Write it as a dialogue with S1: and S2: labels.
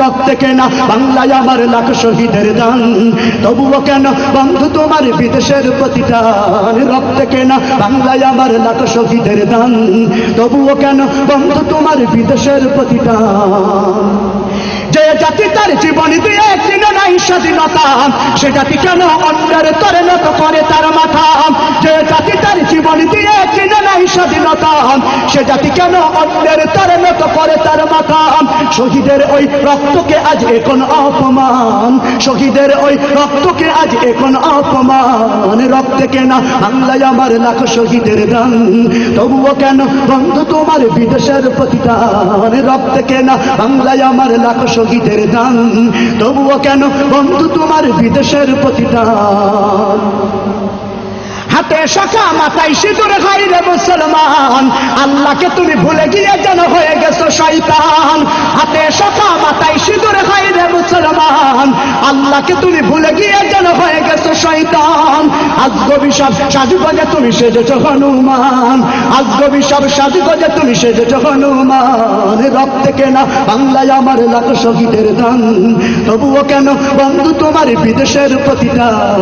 S1: রক্তে কেনা বাংলায় আমার লাখ শহীদের দান? তবুও কেন বন্ধু তোমার বিদেশের প্রতিদান? রক্তে কেনা বাংলায় আমার লাখ শহীদের দান? তবুও কেন বন্ধু তোমার বিদেশের প্রতিদান? যে জাতি তার জীবন দিয়ে কিনে নাই স্বাধীনতা, সে জাতি কেন অন্যের তরে নত করে তার মাথা? যে জাতি স্বাধীনতা সে জাতি কেন অন্যের তরে নত করে তার মাথা শহীদের ওই রক্তকে আজ এখন অপমান। শহীদের ওই রক্তকে আজ এখন অপমান। রক্তে কেনা বাংলায় আমার লাখ শহীদের দান। তবুও কেন বন্ধু তোমার বিদেশের প্রতিদান? রক্তে কেনা বাংলায় আমার লাখ শহীদের দান। তবুও কেন বন্ধু তোমার বিদেশের প্রতিদান? হাতে শাখা মাথায় সিঁদুর খাই রে মুসলমান। আল্লাহকে তুমি ভুলে গিয়ে যেন হয়ে গেছো শয়তান। হাতে শাখা মাথায় সিঁদুর খাই রে মুসলমান। আল্লাহকে তুমি ভুলে গিয়ে যেন হয়ে গেছো শয়তান। আজগো বিষব সাজগজে তুমি সেজেছো হনুমান। আজগো বিষব সাজগজে তুমি সেজেছো হনুমান। রক্তে কেনা বাংলায় আমার লাখ শহীদের দান। তবুও কেন বন্ধু তোমার বিদেশের প্রতিদান?